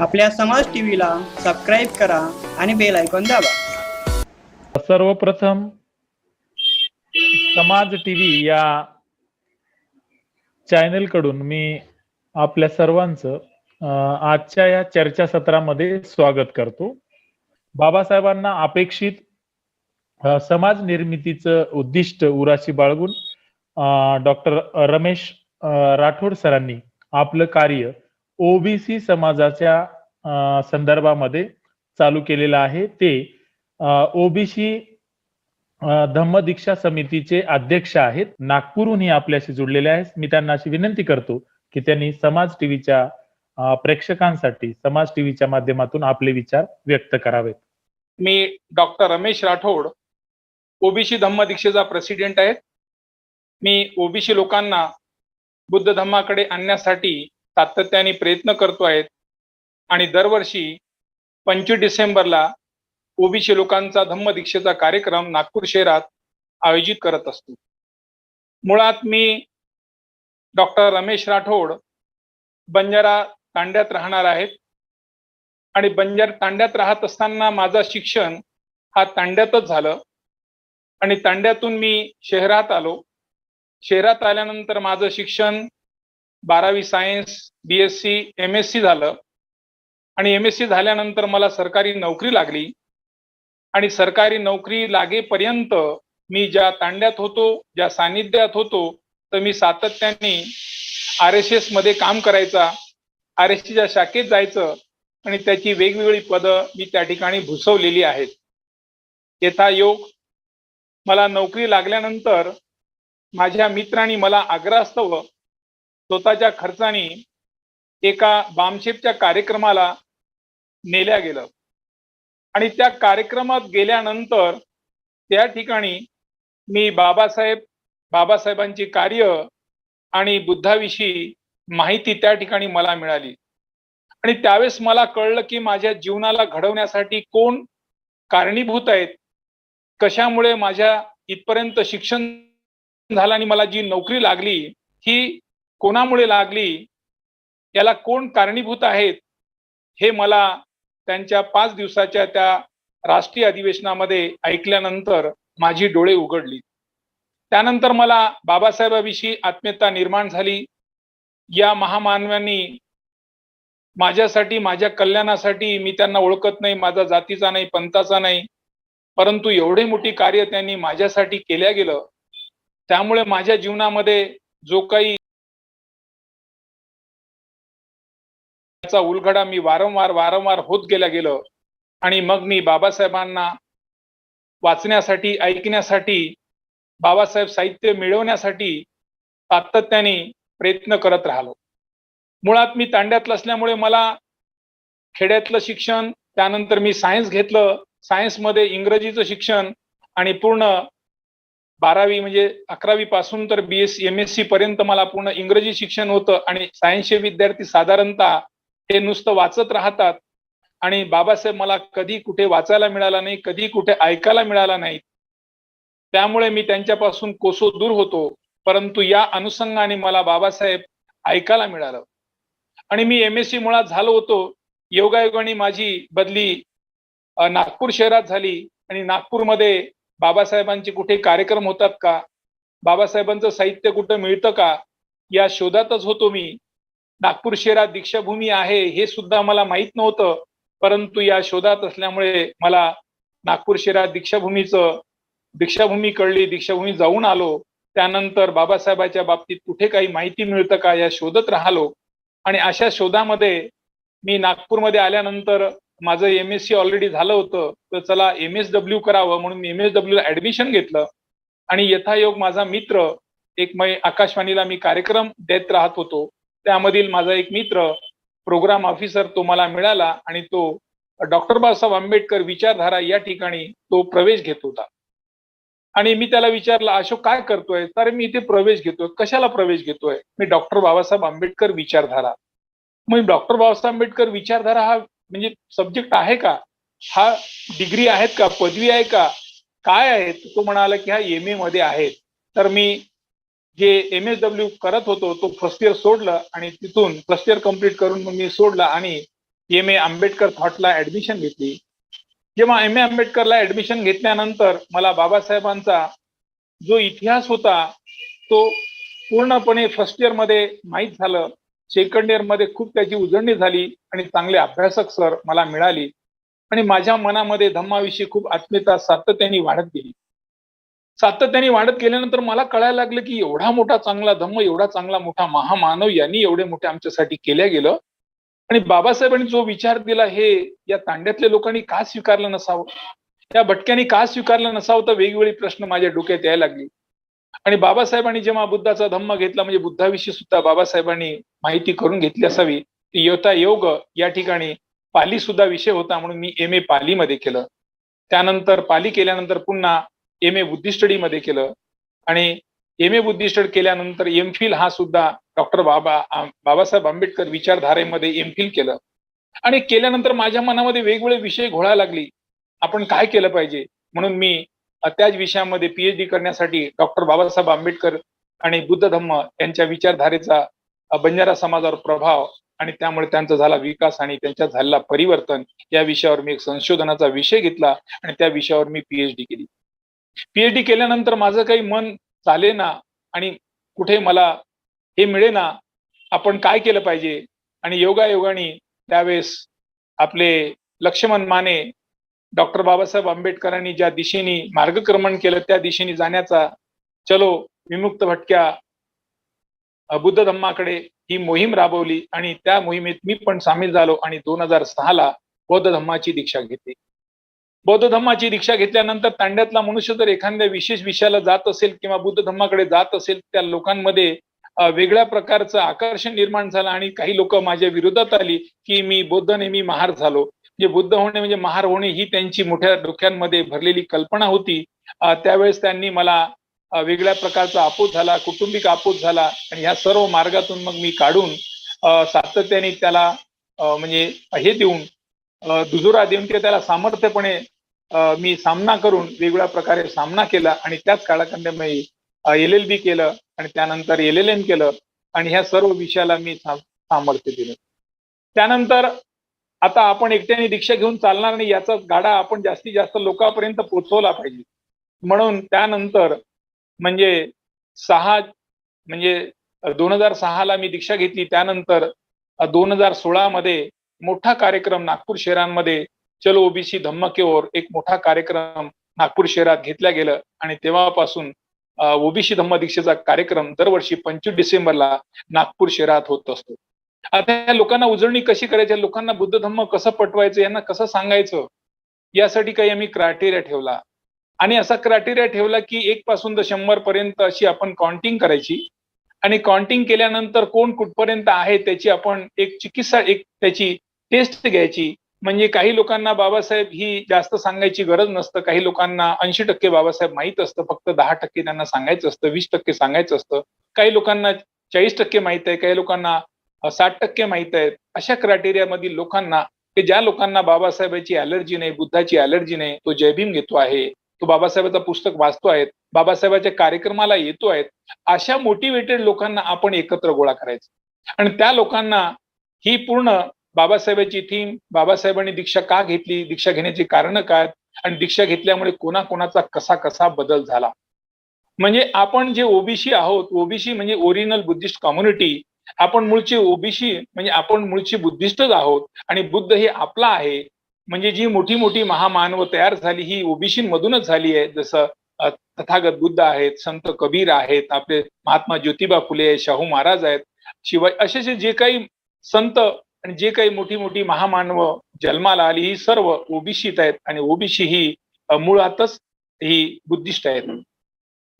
आपल्या समाज टीव्हीला सबस्क्राईब करा आणि बेल आयकॉन दाबा. सर्वप्रथम समाज टीव्ही या चॅनलकडून मी आपल्या सर्वांचं अं, आजच्या या चर्चा सत्रामध्ये स्वागत करतो. बाबासाहेबांना अपेक्षित समाज निर्मितीचं उद्दिष्ट उराशी बाळगून डॉक्टर रमेश राठोड सरांनी आपलं कार्य ओबीसी समाजाच्या संदर्भामध्ये चालू केलेलं आहे. ते ओबीसी धम्म दीक्षा समितीचे अध्यक्ष आहेत. नागपूरहूनही आपल्याशी जुडलेले आहेत. मी त्यांना अशी विनंती करतो की त्यांनी समाज टीव्हीच्या प्रेक्षकांसाठी समाज टीव्हीच्या माध्यमातून आपले विचार व्यक्त करावेत. मी डॉक्टर रमेश राठोड ओबीसी धम्म दीक्षेचा प्रेसिडेंट आहे मी ओबीसी लोकांना बुद्ध धम्माकडे आणण्यासाठी सातत्याने प्रयत्न करतो आहेत. आणि दरवर्षी पंचवीस डिसेंबरला ओबीसी लोकांचा धम्म दीक्षेचा कार्यक्रम नागपूर शहरात आयोजित करत असतो. मुळात मी डॉक्टर रमेश राठोड बंजारा तांड्यात राहणार आहेत. आणि बंजार तांड्यात राहत असताना माझं शिक्षण हा तांड्यातच झालं. आणि तांड्यातून मी शहरात आलो. शहरात आल्यानंतर माझं शिक्षण बारावी science B S C M S C झालं. आणि एम एस सी झाल्यानंतर मला सरकारी नोकरी लागली. आणि सरकारी नोकरी लागेपर्यंत मी ज्या तांड्यात होतो ज्या सानिध्यात होतो तर मी सातत्याने आर एस एसमध्ये काम करायचा आर एस सीच्या शाखेत जायचं आणि त्याची वेगवेगळी पदं मी त्या ठिकाणी भुसवलेली आहेत. यथा योग मला नोकरी लागल्यानंतर माझ्या मित्रांनी मला आग्रहास्तव स्वतःच्या खर्चाने एका बामशेपच्या कार्यक्रमाला नेल्या गेलं. आणि त्या कार्यक्रमात गेल्यानंतर त्या ठिकाणी मी बाबासाहेब बाबासाहेबांची कार्य आणि बुद्धाविषयी माहिती त्या ठिकाणी मला मिळाली. आणि त्यावेळेस मला कळलं की माझ्या जीवनाला घडवण्यासाठी कोण कारणीभूत आहेत कशामुळे माझ्या इथपर्यंत शिक्षण झालं आणि मला जी नोकरी लागली ही कोणामुळे लागली? याला कोण कारणीभूत आहेत? हे मला त्यांच्या पाच दिवसाच्या त्या राष्ट्रीय अधिवेशनामध्ये ऐकल्यानंतर माझी डोळे उघडली. त्यानंतर मला बाबासाहेबाविषयी आत्मीयता निर्माण झाली. या महामानवांनी माझ्यासाठी माझ्या कल्याणासाठी मी त्यांना ओळखत नाही माझा जातीचा नाही पंथाचा नाही परंतु एवढे मोठी कार्य त्यांनी माझ्यासाठी केल्या गेलं. त्यामुळे माझ्या जीवनामध्ये जो काही त्याचा उलगडा मी वारंवार वारंवार होत गेला गेलो. आणि मग मी बाबासाहेबांना वाचण्यासाठी ऐकण्यासाठी बाबासाहेब साहित्य मिळवण्यासाठी सातत्याने प्रयत्न करत राहिलो. मुळात मी तांड्यातलं असल्यामुळे मला खेड्यातलं शिक्षण त्यानंतर मी सायन्स घेतलं. सायन्समध्ये इंग्रजीचं शिक्षण आणि पूर्ण बारावी म्हणजे अकरावी पासून तर B S C M S C पर्यंत मला पूर्ण इंग्रजी शिक्षण होतं आणि सायन्सचे विद्यार्थी साधारणतः हे नुसतं वाचत राहतात. आणि बाबासाहेब मला कधी कुठे वाचायला मिळाला नाही कधी कुठे ऐकायला मिळाला नाही. त्यामुळे मी त्यांच्यापासून कोसो दूर होतो. परंतु या अनुषंगाने मला बाबासाहेब ऐकायला मिळालं. आणि मी एम एस सी मुळात झालो होतो. योगायोगाने माझी बदली नागपूर शहरात झाली. आणि नागपूरमध्ये बाबासाहेबांचे कुठे कार्यक्रम होतात का? बाबासाहेबांचं साहित्य कुठं मिळतं का? या शोधातच होतो मी. नागपूर शहरात दीक्षाभूमी आहे हे सुद्धा मला माहीत नव्हतं. परंतु या शोधात असल्यामुळे मला नागपूर शहरात दीक्षाभूमीचं दीक्षाभूमी कळली दीक्षाभूमी जाऊन आलो. त्यानंतर बाबासाहेबाच्या बाबतीत कुठे काही माहिती मिळतं का या शोधत राहिलो. आणि अशा शोधामध्ये मी नागपूरमध्ये आल्यानंतर माझं एम एस सी ऑलरेडी झालं होतं. तर चला एम एस डब्ल्यू करावं म्हणून एम एस डब्ल्यू ऍडमिशन घेतलं. आणि यथायोग माझा मित्र एक मै आकाशवाणीला मी कार्यक्रम देत राहत होतो. त्यामधील माझा एक मित्र प्रोग्राम ऑफिसर तो मला मिळाला आणि तो डॉक्टर बाबासाहेब आंबेडकर विचारधारा या ठिकाणी तो प्रवेश घेत होता. आणि मी त्याला विचारलं अशोक काय करतोय? तर मी इथे प्रवेश घेतोय. कशाला प्रवेश घेतोय? मी डॉक्टर बाबासाहेब आंबेडकर विचारधारा. मग डॉक्टर बाबासाहेब आंबेडकर विचारधारा हा म्हणजे सब्जेक्ट आहे का? हा डिग्री आहेत का? पदवी आहे का? काय आहे तो म्हणाला की हा एम ए मध्ये आहे. तर मी जे एम एस डब्ल्यू करत होतो तो फर्स्ट इयर सोडलं आणि तिथून फर्स्ट इयर कंप्लीट करून मग मी सोडला आणि एम ए आंबेडकर थॉटला ऍडमिशन घेतली. जेव्हा एम ए आंबेडकरला ऍडमिशन घेतल्यानंतर मला बाबासाहेबांचा जो इतिहास होता तो पूर्णपणे फर्स्ट इयरमध्ये माहीत झालं. सेकंड इयरमध्ये खूप त्याची उजळणी झाली आणि चांगले अभ्यासक सर मला मिळाली. आणि माझ्या मनामध्ये धम्माविषयी खूप आत्मीयता सातत्याने वाढत गेली. सातत्याने वाढत गेल्यानंतर मला कळायला लागलं की एवढा मोठा चांगला धम्म एवढा चांगला मोठा महामानव यांनी एवढे मोठे आमच्यासाठी केल्या गेलं. आणि बाबासाहेबांनी जो विचार दिला हे या तांड्यातल्या लोकांनी का स्वीकारलं नसावं? त्या भटक्यांनी का स्वीकारलं नसावं? तर वेगवेगळे प्रश्न माझ्या डोक्यात यायला लागले. आणि बाबासाहेबांनी जेव्हा बुद्धाचा धम्म घेतला म्हणजे बुद्धाविषयी सुद्धा बाबासाहेबांनी माहिती करून घेतली असावी योता योग या ठिकाणी पाली सुद्धा विषय होता म्हणून मी एम ए पालीमध्ये केलं. त्यानंतर पाली केल्यानंतर पुन्हा एम ए बुद्धी स्टडीमध्ये केलं. आणि एम ए बुद्धी स्टडी केल्यानंतर एम फिल हा सुद्धा डॉक्टर बाबा बाबासाहेब आंबेडकर विचारधारेमध्ये एम फिल केलं. आणि केल्यानंतर माझ्या मनामध्ये वेगवेगळे विषय घोळा लागली. आपण काय केलं पाहिजे? म्हणून मी त्याच विषयामध्ये पीएचडी करण्यासाठी डॉक्टर बाबासाहेब आंबेडकर आणि बुद्ध धम्म यांच्या विचारधारेचा बंजारा समाजावर प्रभाव आणि त्यामुळे त्यांचा झाला विकास आणि त्यांच्या झालेला परिवर्तन या विषयावर मी एक संशोधनाचा विषय घेतला आणि त्या विषयावर मी पीएचडी केली. पीएचडी केल्यानंतर माझं काही मन चाले ना आणि कुठे मला हे मिळेना आपण काय केलं पाहिजे? आणि योगायोगाने त्यावेळेस आपले लक्ष्मण माने डॉक्टर बाबासाहेब आंबेडकरांनी ज्या दिशेने मार्गक्रमण केलं त्या दिशेने जाण्याचा चलो विमुक्त भटक्या बुद्ध धम्माकडे ही मोहीम राबवली आणि त्या मोहिमेत मी पण सामील झालो आणि दोन हजार ला बौद्ध धम्माची दीक्षा घेतली. बौद्ध धम्माची दीक्षा घेतल्यानंतर तांड्यातला मनुष्य जर एखाद्या विशेष विषयाला जात असेल किंवा बुद्ध धम्माकडे जात असेल त्या लोकांमध्ये वेगळ्या प्रकारचं आकर्षण निर्माण झालं आणि काही लोक माझ्या विरोधात आली की मी बौद्ध नेहमी महार झालो. म्हणजे बुद्ध होणे म्हणजे महार होणे ही त्यांची मोठ्या डोक्यांमध्ये भरलेली कल्पना होती. त्यावेळेस त्यांनी मला वेगळ्या प्रकारचा आपूस झाला कुटुंबिक आपूस झाला आणि ह्या सर्व मार्गातून मग मी काढून सातत्याने त्याला म्हणजे हे देऊन दुजोरा देऊन ते त्याला सामर्थ्यपणे मी सामना करून वेगवेगळ्या प्रकारे सामना केला आणि त्याच काळाखंड मी एल एल बी केलं आणि त्यानंतर एल एल एम केलं आणि ह्या सर्व विषयाला मी सामर्थ्य दिलं. त्यानंतर आता आपण एकट्याने दीक्षा घेऊन चालणार नाही याचा गाडा आपण जास्तीत जास्त लोकांपर्यंत पोहोचवला पाहिजे. म्हणून त्यानंतर म्हणजे सहा म्हणजे दोन हजार सहाला मी दीक्षा घेतली. त्यानंतर दोन हजार सोळा मध्ये मोठा कार्यक्रम नागपूर शहरांमध्ये चलो ओबीसी धम्म ओर एक मोठा कार्यक्रम नागपूर शहरात घेतला गेलं आणि तेव्हापासून ओबीसी धम्म दीक्षेचा कार्यक्रम दरवर्षी पंचवीस डिसेंबरला नागपूर शहरात होत असतो. आता या लोकांना उजळणी कशी करायची लोकांना बुद्ध धम्म कसं पटवायचं यांना कसं सांगायचं यासाठी काही आम्ही क्रायटेरिया ठेवला. आणि असा क्रायटेरिया ठेवला की एक पासून तर शंभर पर्यंत अशी आपण काउंटिंग करायची. आणि काउंटिंग केल्यानंतर कोण कुठपर्यंत आहे त्याची आपण एक चिकित्सा एक त्याची टेस्ट घ्यायची. म्हणजे काही लोकांना बाबासाहेब ही जास्त सांगायची गरज नसतं. काही लोकांना ऐंशी टक्के बाबासाहेब माहीत असतं. फक्त दहा टक्के त्यांना सांगायचं असतं. वीस टक्के सांगायचं असतं. काही लोकांना चाळीस टक्के माहीत आहे. काही लोकांना साठ टक्के माहीत आहेत अशा क्रायटेरियामधील लोकांना की ज्या लोकांना बाबासाहेबांची अलर्जी नाही बुद्धाची अलर्जी नाही तो जयभीम घेतो आहे. तो बाबासाहेबाचं पुस्तक वाचतो आहे. बाबासाहेबाच्या कार्यक्रमाला येतो आहेत अशा मोटिवेटेड लोकांना आपण एकत्र गोळा करायचं. आणि त्या लोकांना ही पूर्ण बाबासाहेबांची थीम बाबासाहेबांनी दीक्षा का घेतली? दीक्षा घेण्याची कारण काय? आणि दीक्षा घेतल्यामुळे कोणाकोणाचा कसा कसा बदल झाला? म्हणजे आपण जे ओबीसी आहोत ओबीसी म्हणजे ओरिजिनल बुद्धिस्ट कम्युनिटी आपण मूळचे ओबीसी म्हणजे आपण मूळचे बुद्धिस्टच आहोत आणि बुद्ध हे आपला आहे म्हणजे जी मोठी मोठी महामानव तयार झाली ही ओबीसी मधूनच झाली आहे. जसं तथागत बुद्ध आहेत संत कबीर आहेत आपले महात्मा ज्योतिबा फुले आहेत शाहू महाराज आहेत. शिवाय असे जे काही संत आणि जे काही मोठी मोठी महामानव जन्माला आली ही सर्व ओबीसीत आहेत आणि ओबीसी ही मुळातच ही बुद्धिस्ट आहेत.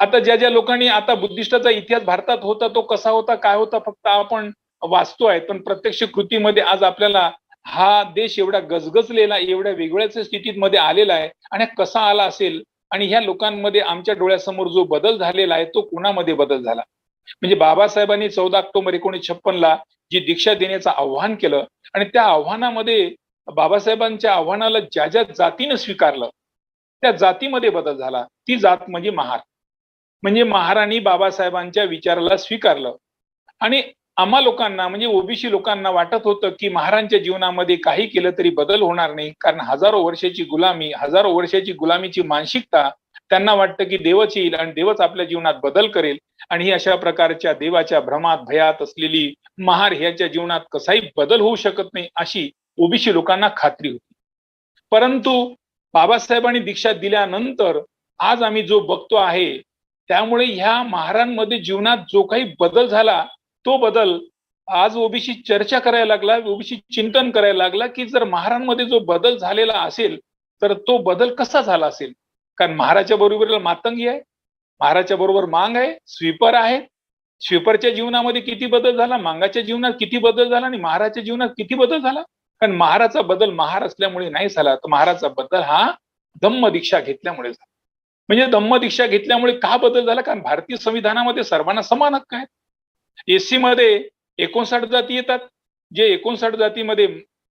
आता ज्या ज्या लोकांनी आता बुद्धिस्टाचा इतिहास भारतात होता तो कसा होता काय होता फक्त आपण वाचतोय पण प्रत्यक्ष कृतीमध्ये आज आपल्याला हा देश एवढा गजगजलेला एवढ्या वेगळ्याच स्थितीत मध्ये आलेला आहे. आणि कसा आला असेल? आणि ह्या लोकांमध्ये आमच्या डोळ्यासमोर जो बदल झालेला आहे तो कुणामध्ये बदल झाला? म्हणजे बाबासाहेबांनी चौदा ऑक्टोबर एकोणीसशे छप्पनला जी दीक्षा देण्याचं आव्हान केलं आणि त्या आव्हानामध्ये बाबासाहेबांच्या आव्हानाला ज्या ज्या जातीनं स्वीकारलं त्या जातीमध्ये बदल झाला. ती जात म्हणजे महार. म्हणजे महाराणी बाबासाहेबांच्या विचाराला स्वीकारलं. आणि आम्हा लोकांना म्हणजे ओबीसी लोकांना वाटत होतं की महाराजांच्या जीवनामध्ये काही केलं तरी बदल होणार नाही. कारण हजारो वर्षाची गुलामी हजारो वर्षाची गुलामीची मानसिकता त्यांना वाटतं की देवच येईल आणि देवच आपल्या जीवनात बदल करेल. आणि ही अशा प्रकारच्या देवाच्या भ्रमात भयात असलेली महार ह्याच्या जीवनात कसाही बदल होऊ शकत नाही अशी ओबीसी लोकांना खात्री होती. परंतु बाबासाहेबांनी दीक्षा दिल्यानंतर आज आम्ही जो बघतो आहे त्यामुळे ह्या महारांमध्ये जीवनात जो काही बदल झाला तो बदल आज ओबीसी चर्चा करायला लागला ओबीसी चिंतन करायला लागला की जर महारांमध्ये जो बदल झालेला असेल तर तो बदल कसा झाला असेल? कारण महाराजच्या बरोबरीला मातंगी आहे. महाराजच्या बरोबर मांग आहे. स्वीपर आहे. स्वीपरच्या जीवनामध्ये किती बदल झाला? मांगाच्या जीवनात किती बदल झाला आणि महाराजच्या जीवनात किती बदल झाला? कारण महाराचा बदल महार असल्यामुळे नाही झाला. तर महाराजचा बदल हा धम्म दीक्षा घेतल्यामुळे झाला. म्हणजे धम्म दीक्षा घेतल्यामुळे का बदल झाला? कारण भारतीय संविधानामध्ये सर्वांना समान हक्क आहेत. एससी मध्ये एकोणसाठ जाती येतात. जे एकोणसाठ जातीमध्ये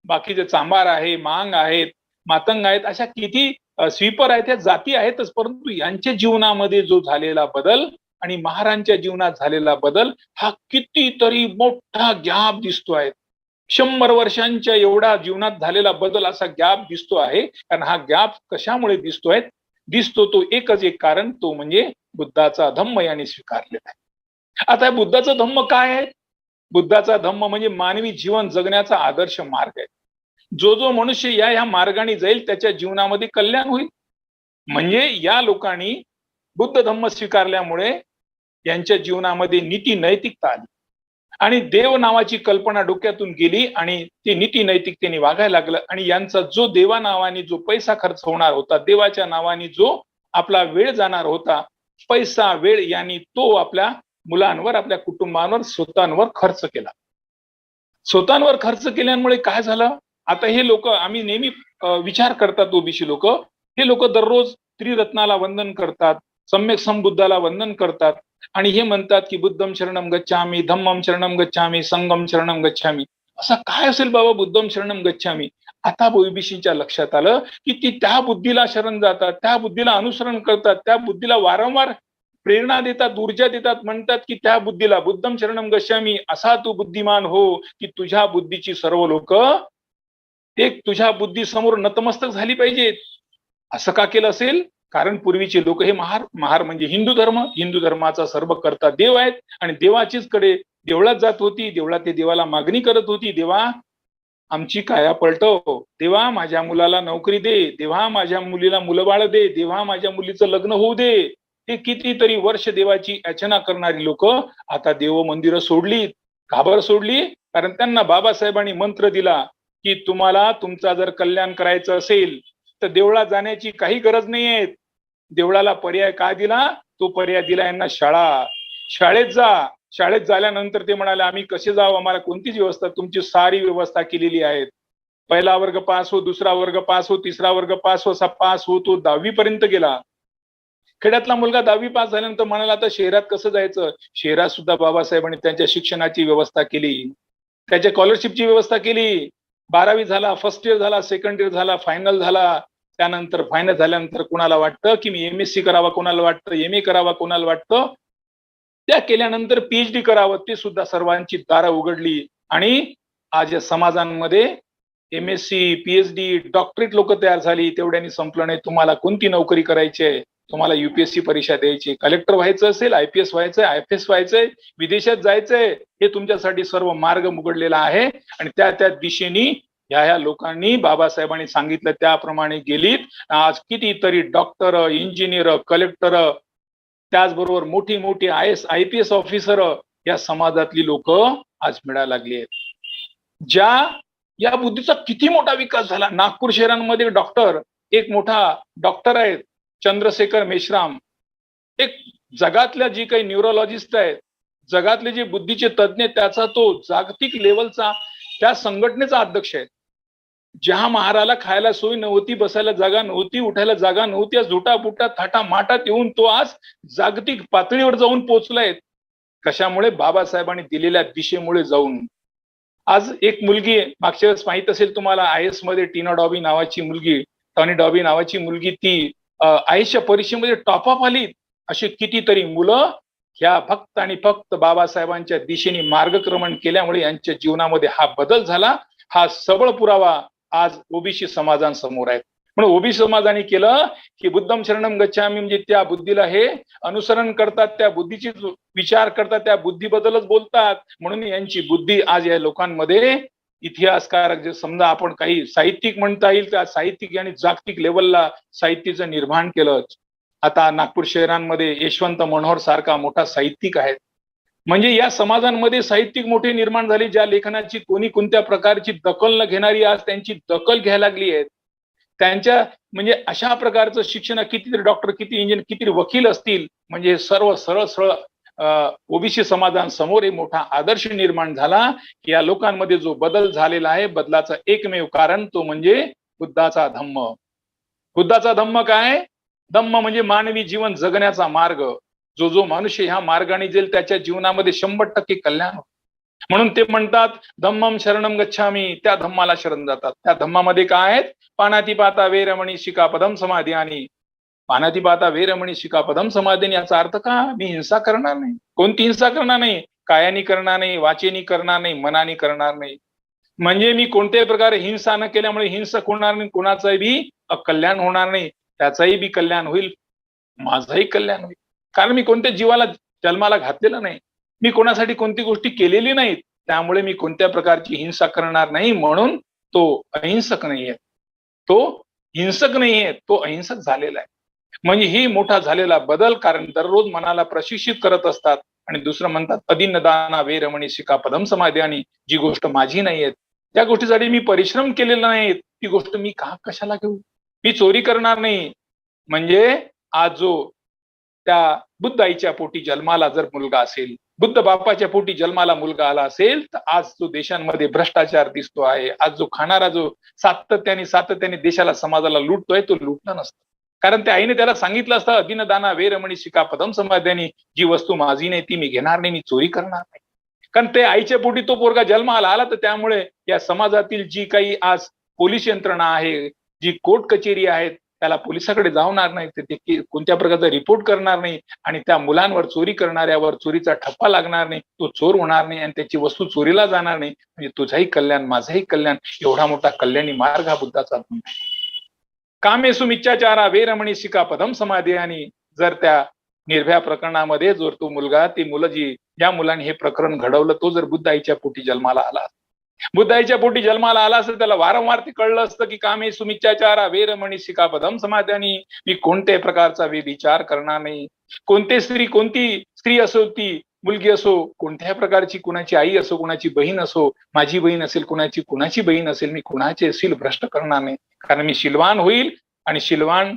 बाकीचे चांबार आहे मांग आहेत मातंग आहेत अशा किती स्वीपर आहेत त्या जाती आहेतच परंतु यांच्या जीवनामध्ये जो झालेला बदल आणि महारांच्या जीवनात झालेला बदल हा कितीतरी मोठा गॅप दिसतो आहे. शंभर वर्षांच्या एवढा जीवनात झालेला बदल असा गॅप दिसतो आहे. कारण हा गॅप कशामुळे दिसतोय दिसतो तो एकच एक कारण तो म्हणजे बुद्धाचा धम्म याने स्वीकारलेला आहे. आता बुद्धाचा धम्म काय आहे? बुद्धाचा धम्म म्हणजे मानवी जीवन जगण्याचा आदर्श मार्ग आहे. जो जो मनुष्य या ह्या मार्गाने जाईल त्याच्या जीवनामध्ये कल्याण होईल. म्हणजे या लोकांनी बुद्ध धम्म स्वीकारल्यामुळे यांच्या जीवनामध्ये नीती नैतिकता आली. आणि देव नावाची कल्पना डोक्यातून गेली आणि ते नीती नैतिकतेने वागायला लागलं. आणि यांचा जो देवा नावाने जो पैसा खर्च होणार होता देवाच्या नावाने जो आपला वेळ जाणार होता पैसा वेळ यांनी तो आपल्या मुलांवर आपल्या कुटुंबांवर स्वतःवर खर्च केला. स्वतःवर खर्च केल्यामुळे काय झालं? आता हे लोक आम्ही नेहमी विचार करतात ओबीसी लोक. हे लोक दररोज त्रिरत्नाला वंदन करतात सम्यक समबुद्धाला वंदन करतात. आणि हे म्हणतात की बुद्धम शरणम गच्छामी धम्मम शरणम गच्छामी संगम शरणम गच्छामी. असा काय असेल बाबा बुद्धम शरणम गच्छामी? आता ओबीसीच्या लक्षात आलं की ती त्या बुद्धीला शरण जातात त्या बुद्धीला अनुसरण करतात त्या बुद्धीला वारंवार प्रेरणा देतात ऊर्जा देतात म्हणतात की त्या बुद्धीला बुद्धम शरणम गच्छामी असा तू बुद्धिमान हो की तुझ्या बुद्धीची सर्व लोक एक तुझ्या बुद्धी समोर नतमस्तक झाली पाहिजेत असं का केलं असेल? कारण पूर्वीचे लोक हे महार महार म्हणजे हिंदू धर्म. हिंदू धर्माचा सर्व करता देव आहेत. आणि देवाचीच कडे देवळात जात होती. देवळात ते देवाला मागणी करत होती. देवा आमची काया पलटव. देवा माझ्या मुलाला नोकरी दे. देवा माझ्या मुलीला मुलबाळ दे. देवा माझ्या मुलीचं लग्न होऊ दे. हे कितीतरी वर्ष देवाची याचना करणारी लोक आता देव मंदिरं सोडली घाबर सोडली? कारण त्यांना बाबासाहेबांनी मंत्र दिला. की तुम्हाला तुमचा जर कल्याण करायचं असेल तर देवळात जाण्याची काही गरज नाहीये देवळाला पर्याय काय दिला? तो पर्याय दिला यांना शाळा. शाळेत जा. शाळेत झाल्यानंतर ते म्हणाले आम्ही कसे जाऊ आम्हाला कोणतीच व्यवस्था तुमची सारी व्यवस्था केलेली आहे पहिला वर्ग पास हो दुसरा वर्ग पास हो तिसरा वर्ग पास हो असा पास हो तो दहावी पर्यंत गेला. खेड्यातला मुलगा दहावी पास झाल्यानंतर म्हणाला आता शहरात कसं जायचं? शहरात सुद्धा बाबासाहेबांनी त्यांच्या शिक्षणाची व्यवस्था केली. त्याच्या स्कॉलरशिपची व्यवस्था केली. बारावी झाला फर्स्ट इयर झाला सेकंड इयर झाला फायनल झाला त्यानंतर फायनल झाल्यानंतर कुणाला वाटतं की मी एम एस सी करावा कोणाला वाटतं एम ए करावा कोणाला वाटतं? त्या केल्यानंतर पीएचडी करावं ते सुद्धा सर्वांची दारं उघडली. आणि आज या समाजांमध्ये M S C PhD doctorate लोक तयार झाली. तेवढ्यानी संपलं नाही. तुम्हाला कोणती नोकरी करायची आहे? तुम्हाला युपीएससी परीक्षा द्यायची. कलेक्टर व्हायचं असेल आय पी एस व्हायचंय आय एस व्हायचंय विदेशात जायचंय हे तुमच्यासाठी सर्व मार्ग उघडलेला आहे. आणि त्या त्या दिशेने ह्या ह्या लोकांनी बाबासाहेबांनी सांगितलं त्याप्रमाणे गेलीत. आज कितीतरी डॉक्टर इंजिनियर कलेक्टर त्याचबरोबर मोठी मोठी I S I P S officer या समाजातली लोक आज मिळायला लागली आहेत. ज्या या बुद्धीचा किती मोठा विकास झाला. नागपूर शहरांमध्ये डॉक्टर एक मोठा डॉक्टर आहेत. चंद्रशेखर मेश्राम एक जगातल्या जी काही न्यूरोलॉजिस्ट आहेत जगातले जे बुद्धीचे तज्ज्ञ त्याचा तो जागतिक लेवलचा त्या संघटनेचा अध्यक्ष आहे ज्या महाराला खायला सोय नव्हती बसायला जागा नव्हती उठायला जागा नव्हती आज झुटा बुटा थाटा माटात येऊन तो आज जागतिक पातळीवर जाऊन पोहोचलाय कशामुळे? बाबासाहेबांनी दिलेल्या दिशेमुळे जाऊन. आज एक मुलगी मागच्या वेळेस माहीत असेल तुम्हाला आय एसमध्ये टीना डॉबी नावाची मुलगी टॉनी डॉबी नावाची मुलगी ती आयुष्य परीक्षेमध्ये टॉपअप आली. अशी कितीतरी मुलं ह्या फक्त आणि फक्त बाबासाहेबांच्या दिशेने मार्गक्रमण केल्यामुळे यांच्या जीवनामध्ये हा बदल झाला. हा सबळ पुरावा आज ओबीसी समाजांसमोर आहे. म्हणून ओबीसी समाजाने केलं की बुद्धम शरणम गच्छामी म्हणजे त्या बुद्धीला हे अनुसरण करतात त्या बुद्धीची विचार करतात त्या बुद्धीबद्दलच बोलतात. म्हणून यांची बुद्धी आज या लोकांमध्ये इतिहासकारक जे समजा आपण काही साहित्यिक म्हणता येईल त्या साहित्यिक आणि जागतिक लेवलला साहित्याचं निर्माण केलं आता नागपूर शहरांमध्ये यशवंत मनोहर सारखा मोठा साहित्यिक आहे म्हणजे या समाजांमध्ये साहित्यिक मोठे निर्माण झाले ज्या लेखनाची कोणी कोणत्या प्रकारची दखल न घेणारी आज त्यांची दखल घ्यायला लागली आहे. त्यांच्या म्हणजे अशा प्रकारचं शिक्षण कितीतरी डॉक्टर किती इंजिनियर किती वकील असतील म्हणजे सर्व सरळ सरळ ओबीसी समाजांसमोर एक मोठा आदर्श निर्माण झाला की या लोकांमध्ये जो बदल झालेला आहे बदलाचं एकमेव कारण तो म्हणजे बुद्धाचा धम्म. बुद्धाचा धम्म काय? धम्म म्हणजे मानवी जीवन जगण्याचा मार्ग. जो जो मनुष्य ह्या मार्गाने जाईल त्याच्या जीवनामध्ये शंभर टक्के कल्याण म्हणून ते म्हणतात धम्मम शरणम गच्छामी. त्या धम्माला शरण जातात. त्या धम्मामध्ये काय आहेत? पानाती पाता वेरमणी शिकापदम समाधी आणि पानाती पाता वेरमणी शिकापदम समाधीन याचा अर्थ का मी हिंसा करणार नाही. कोणती हिंसा करणार नाही? कायानी करणार नाही वाचेनी करणार नाही मनाने करणार नाही. म्हणजे मी कोणत्याही प्रकारे हिंसा न केल्यामुळे हिंसक होणार नाही कोणाचंही बी कल्याण होणार नाही. त्याचंही बी कल्याण होईल. माझंही कल्याण होईल. कारण मी कोणत्या जीवाला जन्माला घातलेलं नाही. मी कोणासाठी कोणती गोष्टी केलेली नाहीत. त्यामुळे मी कोणत्या प्रकारची हिंसा करणार नाही म्हणून तो अहिंसक नाहीये. तो हिंसक नाहीये. तो अहिंसक झालेला आहे. म्हणजे ही मोठा झालेला बदल कारण दररोज मनाला प्रशिक्षित करत असतात. आणि दुसरं म्हणतात अदिनदाना वेरमणी शिका पदम समाधी. आणि जी गोष्ट माझी नाहीये त्या गोष्टीसाठी मी परिश्रम केलेला नाही ती गोष्ट मी का कशाला घेऊ मी चोरी करणार नाही. म्हणजे आज जो त्या बुद्ध आईच्या पोटी जन्माला जर मुलगा असेल बुद्ध बापाच्या पोटी जन्माला मुलगा आला असेल तर आज जो देशांमध्ये भ्रष्टाचार दिसतो आहे. आज जो खाणारा जो सातत्याने सातत्याने देशाला समाजाला लुटतोय तो लुटणं नसतं. कारण त्या आईने त्याला सांगितलं असतं अदिनदाना वेरमणी शिका पदम समाध्यानी जी वस्तू माझी नाही ती मी घेणार नाही मी चोरी करणार नाही. कारण ते आईच्या पोटी तो पोरगा जन्माला आला तर त्यामुळे या समाजातील जी काही आज पोलीस यंत्रणा आहे जी कोर्ट कचेरी आहेत त्याला पोलिसाकडे जावणार नाही ते कोणत्या प्रकारचा रिपोर्ट करणार नाही आणि त्या मुलांवर चोरी करणाऱ्यावर चोरीचा ठप्पा लागणार नाही तो चोर होणार नाही आणि त्याची वस्तू चोरीला जाणार नाही. म्हणजे तुझाही कल्याण माझंही कल्याण एवढा मोठा कल्याणी मार्ग हा बुद्धाचा कामे सुमिच्छाचारा वेरमणी शिका पदम समाधी आणि जर त्या निर्भया प्रकरणामध्ये जर तो मुलगा ती मुलं जी ज्या मुलांनी हे प्रकरण घडवलं तो जर बुद्ध आईच्या पोटी जन्माला आला बुद्ध आईच्या पोटी जन्माला आला असं त्याला वारंवार ते कळलं असतं की कामे सुमिच्छाचारा वेरमणी शिका पदम समाध्यानी मी कोणत्याही प्रकारचा विचार करणार नाही. कोणते स्त्री कोणती स्त्री असो ती मुलगी असो कोणत्याही प्रकारची कुणाची आई असो कुणाची बहीण असो माझी बहीण असेल कुणाची कुणाची बहीण असेल मी कुणाचे शील भ्रष्ट करणार नाही. कारण मी शिलवान होईल आणि शिलवान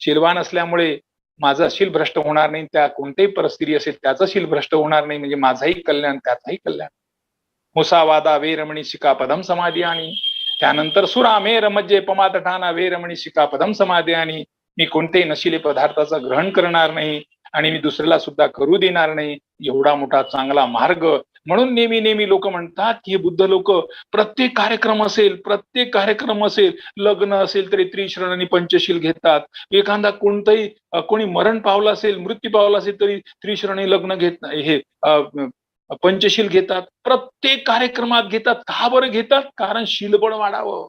शिलवान असल्यामुळे माझा शील भ्रष्ट होणार नाही. त्या कोणत्याही परिस्थिती असेल त्याचा शील भ्रष्ट होणार नाही. म्हणजे माझाही कल्याण त्याचाही कल्याण. मुसावादा वेरमणी शिका पदम समाधी आणि त्यानंतर सुरामे रमज्जे पमातठाना वेरमणी शिका पदम समाधी आणि मी कोणत्याही नशिले पदार्थाचं ग्रहण करणार नाही. आणि मी दुसऱ्याला सुद्धा करू देणार नाही एवढा मोठा चांगला मार्ग. म्हणून नेहमी नेहमी लोक म्हणतात की हे बुद्ध लोक प्रत्येक कार्यक्रम असेल प्रत्येक कार्यक्रम असेल लग्न असेल तरी त्रिश्रण आणि पंचशील घेतात. एखादा कोणताही कोणी मरण पावलं असेल मृत्यू पावला असेल तरी त्रिश्रणी लग्न घेत हे पंचशील घेतात. प्रत्येक कार्यक्रमात घेतात. का बरं घेतात? कारण शिलबळ वाढावं.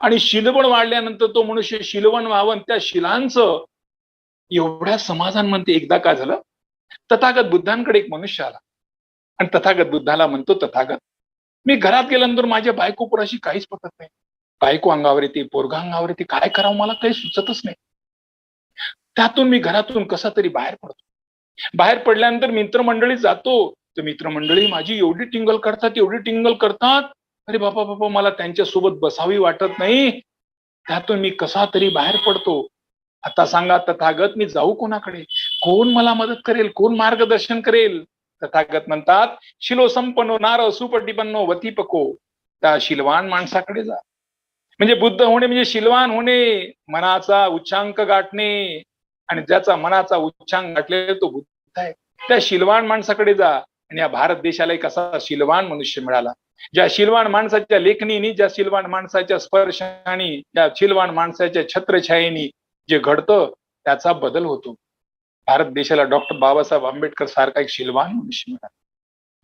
आणि शिलबळ वाढल्यानंतर तो मनुष्य शिलवण व्हावं त्या शिलांचं एवढ्या समाजांमध्ये एकदा का झालं? तथागत बुद्धांकडे एक मनुष्य आला. आणि तथागत बुद्धाला म्हणतो तथागत. मी घरात गेल्यानंतर माझ्या बायको पुराशी काहीच पटत नाही. बायको अंगावर येते पोरगा अंगावर येते. काय करावं? मला काही सुचतच नाही. त्यातून मी घरातून कसा तरी बाहेर पडतो. बाहेर पडल्यानंतर मित्रमंडळी जातो. तर मित्रमंडळी माझी एवढी टिंगल करतात एवढी टिंगल करतात. अरे बापा बापा मला त्यांच्यासोबत बसावी वाटत नाही. त्यातून मी कसा तरी बाहेर पडतो. आता सांगा तथागत मी जाऊ कोणाकडे? कोण मला मदत करेल? कोण मार्गदर्शन करेल? तथागत म्हणतात शिलो संपन्नो नार सुपटिपन्नो वतीपको. त्या शिलवान माणसाकडे जा. म्हणजे बुद्ध होणे म्हणजे शिलवान होणे मनाचा उच्चांक गाठणे. आणि ज्याचा मनाचा उच्चांक गाठलेला तो बुद्ध आहे. त्या शिलवान माणसाकडे जा. आणि या भारत देशाला एक असा शिलवान मनुष्य मिळाला. ज्या शिलवान माणसाच्या लेखणीनी ज्या शिलवान माणसाच्या स्पर्शाने ज्या शिलवान माणसाच्या छत्रछायेनी जे घडतं त्याचा बदल होतो. भारत देशाला डॉक्टर बाबासाहेब आंबेडकर सारखा एक शिलवान मनुष्य मिळाला.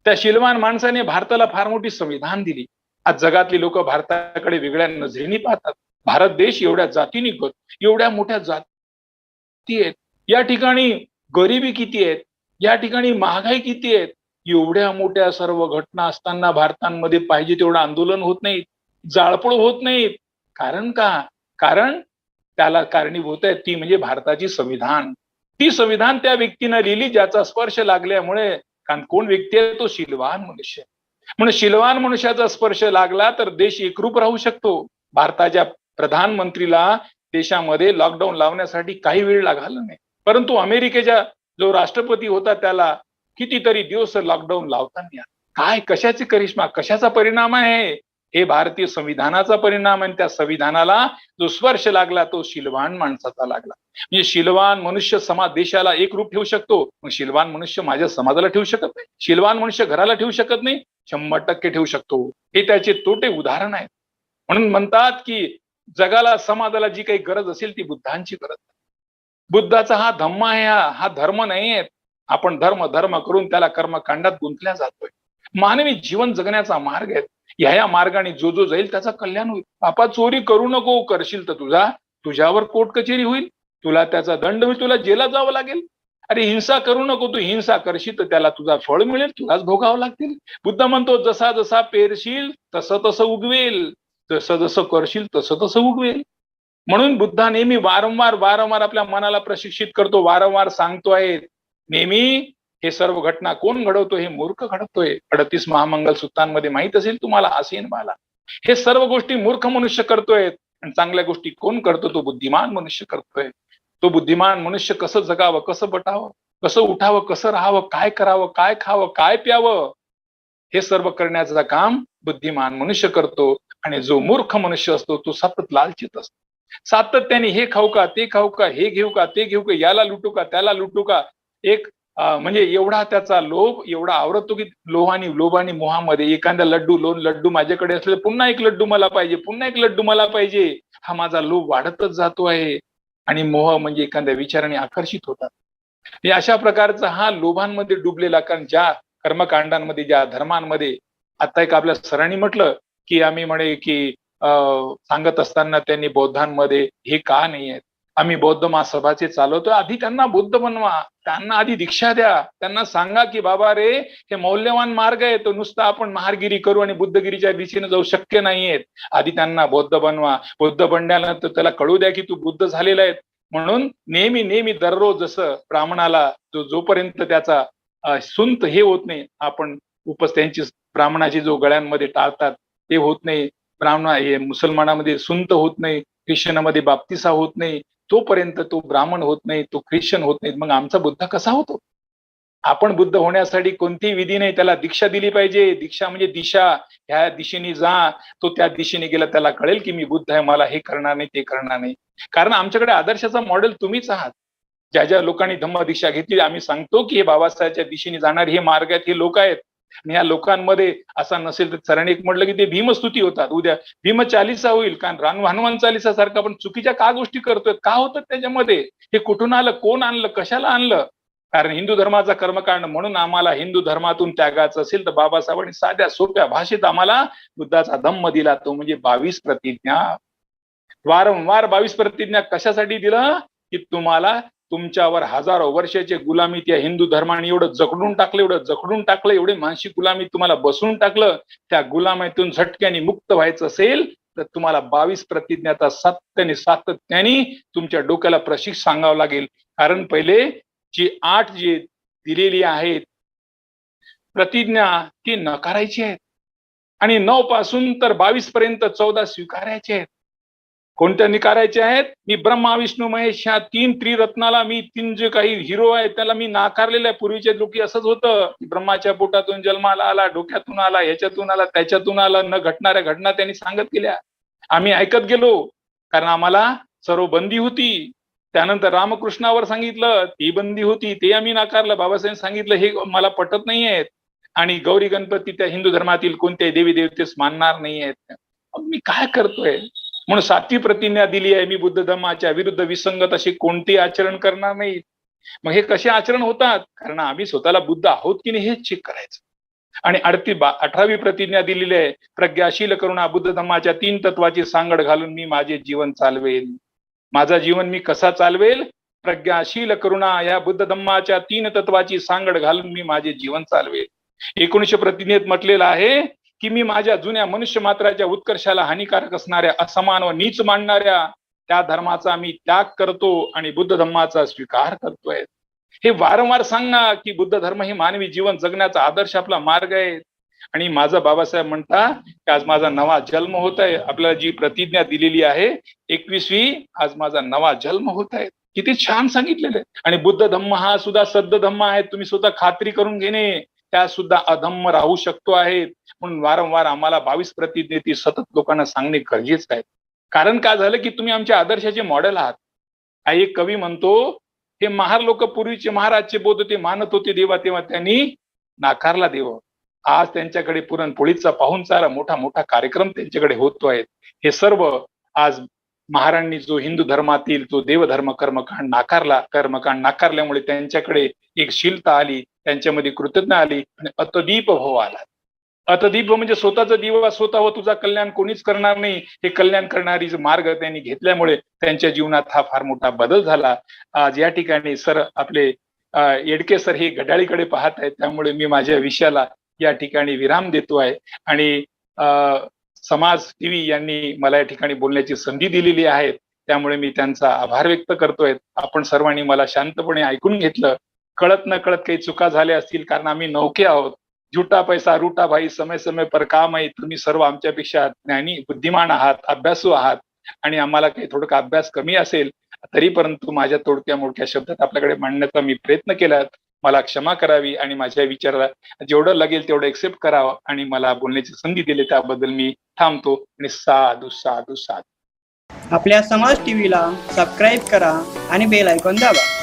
त्या शिलवान माणसाने भारताला फार मोठी संविधान दिली. आज जगातली लोक भारताकडे वेगळ्या नजरेने पाहतात. भारत देश एवढ्या जातीने गत एवढ्या मोठ्या जाती आहेत. या ठिकाणी गरिबी किती आहेत? या ठिकाणी महागाई किती आहेत? एवढ्या मोठ्या सर्व घटना असताना भारतांमध्ये पाहिजे तेवढं आंदोलन होत नाही जाळपोळ होत नाही कारण का? कारण त्याला कारणीभूत आहे ती म्हणजे भारताची संविधान. ती संविधान त्या व्यक्तीनं लिहिली ज्याचा स्पर्श लागल्यामुळे कारण कोण व्यक्ती आहे? तो शिलवान मनुष्य म्हणून शिलवान मनुष्याचा स्पर्श लागला तर देश एकरूप राहू शकतो. भारताच्या प्रधानमंत्रीला देशामध्ये लॉकडाऊन लावण्यासाठी काही वेळ लागला नाही. परंतु अमेरिकेच्या जो राष्ट्रपती होता त्याला कितीतरी दिवस लॉकडाऊन लावताना काय कशाचे करिश्मा कशाचा परिणाम आहे? हे भारतीय संविधानाचा परिणाम आणि त्या संविधानाला जो स्पर्श लागला तो शिलवान माणसाचा लागला. म्हणजे शिलवान मनुष्य समाज देशाला एक रूप ठेवू शकतो मग शिलवान मनुष्य माझ्या समाजाला ठेवू शकत नाही. शिलवान मनुष्य घराला ठेवू शकत नाही शंभर टक्के ठेवू शकतो. हे त्याचे तोटे उदाहरण आहेत. म्हणून म्हणतात की जगाला समाजाला जी काही गरज असेल ती बुद्धांची गरज बुद्धाचा हा धम्म आहे हा धर्म नाहीये आपण धर्म धर्म करून त्याला कर्मकांडात गुंतल्या जातोय. मानवी जीवन जगण्याचा मार्ग आहे. ह्या या मार्गाने जो जो जाईल त्याचा कल्याण होईल. बापा चोरी करू नको करशील तर तुझा तुझ्यावर कोर्ट कचेरी होईल. तुला त्याचा दंड होईल तुला जेला जावं लागेल. अरे हिंसा करू नको तू हिंसा करशील तर त्याला तुझा फळ मिळेल तुलाच भोगावं लागतील. बुद्ध म्हणतो जसा जसा पेरशील तसं तसं उगवेल. जसं जसं करशील तसं तसं उगवेल. म्हणून बुद्धा नेहमी वारंवार वारंवार आपल्या मनाला प्रशिक्षित करतो वारंवार सांगतो आहे नेहमी हे सर्व घटना कोण घडवतो हे मूर्ख घडवतोय. अडतीस महामंगल सूत्रांमध्ये माहीत असेल तुम्हाला असेन मला. हे सर्व गोष्टी मूर्ख मनुष्य करतोय. आणि चांगल्या गोष्टी कोण करतो? तो बुद्धिमान मनुष्य करतोय. तो बुद्धिमान मनुष्य कसं जगावं? कसं बटावं कसं उठावं? कसं राहावं? काय करावं? काय खावं? काय प्यावं? हे सर्व करण्याचं काम बुद्धिमान मनुष्य करतो. आणि जो मूर्ख मनुष्य असतो तो सतत लालचित असतो. सातत्याने हे खाऊ का? ते खाऊ का? हे घेऊ का? ते घेऊ का? याला लुटू का? त्याला लुटू का? एक म्हणजे एवढा त्याचा लोभ एवढा आवडतो की लोभ आणि लोभ आणि मोहामध्ये एखादा लड्डू लोन लड्डू माझ्याकडे असले पुन्हा एक लड्डू मला पाहिजे पुन्हा एक लड्डू मला पाहिजे हा माझा लोभ वाढतच जातो आहे. आणि मोह म्हणजे एखाद्या विचाराने आकर्षित होतात. अशा प्रकारचा हा लोभांमध्ये डुबलेला कारण ज्या कर्मकांडांमध्ये ज्या धर्मांमध्ये आता एक आपल्या सरांनी म्हटलं की आम्ही म्हणे की सांगत असताना त्यांनी बौद्धांमध्ये हे का नाही आहेत? आम्ही बौद्ध महासभाचे चालवतो आधी त्यांना बुद्ध बनवा. त्यांना आधी दीक्षा द्या. त्यांना सांगा की बाबा रे हे मौल्यवान मार्ग आहे. तो नुसता आपण महारगिरी करू आणि बुद्धगिरीच्या दिशेने जाऊ शक्य नाहीयेत. आधी त्यांना बौद्ध बनवा. बुद्ध बनल्यानंतर त्याला कळू द्या की तू बुद्ध झालेला आहे म्हणून नेहमी नेहमी दररोज जसं ब्राह्मणाला जो जोपर्यंत त्याचा सुंत हे होत नाही आपण उपस त्यांची ब्राह्मणाची जो गळ्यांमध्ये टाळतात ते होत नाही. ब्राह्मण हे मुसलमानामध्ये सुंत होत नाही. ख्रिश्चनामध्ये बाप्तिसा होत नाही. तोपर्यंत तो ब्राह्मण होत नाही तो ख्रिश्चन होत नाही मग आमचा बुद्ध कसा होतो? आपण बुद्ध होण्यासाठी कोणतीही विधी नाही त्याला दीक्षा दिली पाहिजे. दीक्षा म्हणजे दिशा. ह्या दिशेने जा. तो त्या दिशेने गेला त्याला कळेल की मी बुद्ध आहे मला हे करणार नाही ते करणार नाही. कारण आमच्याकडे आदर्शाचा मॉडेल तुम्हीच आहात. ज्या ज्या लोकांनी धम्म दीक्षा घेतली आम्ही सांगतो की हे बाबासाहेबच्या दिशेने जाणारे हे मार्ग आहेत हे लोक आहेत. आणि या लोकांमध्ये असा नसेल तर सरांनी एक म्हटलं की ते भीमस्तुती होतात. उद्या भीम चालिसा होईल कारण रान हनुमान चालिसा सारखं आपण चुकीच्या का गोष्टी करतोय? का होतं त्याच्यामध्ये? हे कुठून आलं? कोण आणलं? कशाला आणलं? कारण हिंदू धर्माचा कर्मकांड म्हणून आम्हाला हिंदू धर्मातून त्यागाचं असेल तर बाबासाहेबांनी साध्या सोप्या भाषेत आम्हाला बुद्धाचा धम्म दिला. तो म्हणजे बावीस प्रतिज्ञा. वारंवार बावीस प्रतिज्ञा कशासाठी दिलं? की तुम्हाला तुमच्यावर हजारो वर्षाचे गुलामी त्या हिंदू धर्माने एवढं जखडून टाकलं एवढं जखडून टाकलं एवढे मानसिक गुलामी तुम्हाला बसवून टाकलं त्या गुलामीतून झटक्याने मुक्त व्हायचं असेल तर तुम्हाला बावीस प्रतिज्ञाचा सातत्याने सातत्याने तुमच्या डोक्याला प्रशिक्षण सांगावं लागेल. कारण पहिले जी आठ जी दिलेली आहेत प्रतिज्ञा ती नकारायची आहेत. आणि नऊ पासून तर बावीस पर्यंत चौदा स्वीकारायचे आहेत. कोणत्या निकारायचे आहेत? मी ब्रह्मा विष्णू महेश ह्या तीन त्रिरत्नाला मी तीन जे काही हिरो आहेत त्याला मी नाकारलेलं आहे. पूर्वीच्या लोकी असंच होतं की ब्रह्माच्या पोटातून जन्माला आला डोक्यातून आला ह्याच्यातून आला त्याच्यातून आला न घटणाऱ्या घटना त्यांनी सांगत गेल्या आम्ही ऐकत गेलो कारण आम्हाला सर्व बंदी होती. त्यानंतर रामकृष्णावर सांगितलं ती बंदी होती ते आम्ही नाकारलं. बाबासाहेब सांगितलं हे मला पटत नाही आहेत आणि गौरी गणपती त्या हिंदू धर्मातील कोणत्याही देवी देवतेस मानणार नाही आहेत मग मी काय करतोय? म्हणून सातवी प्रतिज्ञा दिली आहे मी बुद्ध धर्माच्या विरुद्ध विसंगत अशी कोणती आचरण करणार नाही. मग हे कसे आचरण होतात? कारण आम्ही स्वतःला बुद्ध आहोत की नाही हे चेक करायचं. आणि अडती बा अठरावी प्रतिज्ञा दिलेली आहे प्रज्ञाशील करुणा बुद्ध धर्माच्या तीन तत्वाची सांगड घालून मी माझे जीवन चालवेल माझा जीवन मी कसा चालवेल? प्रज्ञाशील करुणा या बुद्ध धम्माच्या तीन तत्वाची सांगड घालून मी माझे जीवन चालवेल एकोणीशे प्रतिज्ञेत म्हटलेलं आहे की मी माझ्या जुन्या मनुष्य मात्राच्या उत्कर्षाला हानिकारक असणाऱ्या असमान व नीच मांडणाऱ्या त्या धर्माचा मी त्याग करतो आणि बुद्ध धर्माचा स्वीकार करतोय. हे वारंवार सांगा की बुद्ध धर्म हे मानवी जीवन जगण्याचा आदर्श आपला मार्ग आहे. आणि माझा बाबासाहेब म्हणता की आज माझा नवा जन्म होत आहे आपल्याला जी प्रतिज्ञा दिलेली आहे एकवीसवी आज माझा नवा जन्म होत आहे किती छान सांगितलेलं आहे. आणि बुद्ध धम्म हा सुद्धा सद्ध धम्म आहे. तुम्ही स्वतः खात्री करून घेणे. त्या सुद्धा अधम्म राहू शकतो आहे. म्हणून वारंवार आम्हाला बावीस प्रतिनिधी सतत लोकांना सांगणे गरजेचं आहे. कारण काय झालं की तुम्ही आमच्या आदर्शाचे मॉडेल आहात. हा एक कवी म्हणतो हे महार लोक पूर्वीचे महाराजचे बोध होते मानत होते देवा तेव्हा त्यांनी नाकारला देव. आज त्यांच्याकडे पुरणपोळीचा पाहुणचारा मोठा मोठा कार्यक्रम त्यांच्याकडे होतो आहे हे सर्व आज महाराणी जो हिंदू धर्मातील जो देवधर्म कर्मकांड नाकारला कर्मकांड नाकारल्यामुळे त्यांच्याकडे एक शीलता आली त्यांच्यामध्ये कृतज्ञ आली आणि अतदीप भाव आला. अतदीप म्हणजे स्वतःचा दिवा स्वतः व तुझा कल्याण कोणीच करणार नाही. हे कल्याण करणारी मार्ग त्यांनी घेतल्यामुळे त्यांच्या जीवनात हा फार मोठा बदल झाला. आज या ठिकाणी सर आपले येडके सर हे घड्याळीकडे पाहत आहेत. त्यामुळे मी माझ्या विषयाला या ठिकाणी विराम देतो आहे. आणि समाज टीव्ही यांनी मला या ठिकाणी बोलण्याची संधी दिलेली आहे. त्यामुळे मी त्यांचा आभार व्यक्त करतोय. आपण सर्वांनी मला शांतपणे ऐकून घेतलं. कळत न कळत काही चुका झाल्या असतील कारण आम्ही नौके आहोत. झुटा पैसा रुटा भाई समय समय पर काम आहे. तुम्ही सर्व आमच्यापेक्षा ज्ञानी बुद्धिमान आहात अभ्यासू आहात. आणि आम्हाला काही थोडका अभ्यास कमी असेल तरी परंतु माझ्या तोडक्या मोडक्या शब्दात आपल्याकडे मांडण्याचा मी प्रयत्न केला मला क्षमा करावी आणि माझ्या विचाराला जेवढं लागेल तेवढं एक्सेप्ट करावं आणि मला बोलण्याची संधी दिली त्याबद्दल मी थांबतो आणि साधू साधू साधू. आपल्या समाज टीव्हीला सबस्क्राईब करा आणि बेल ऐकून दाबा.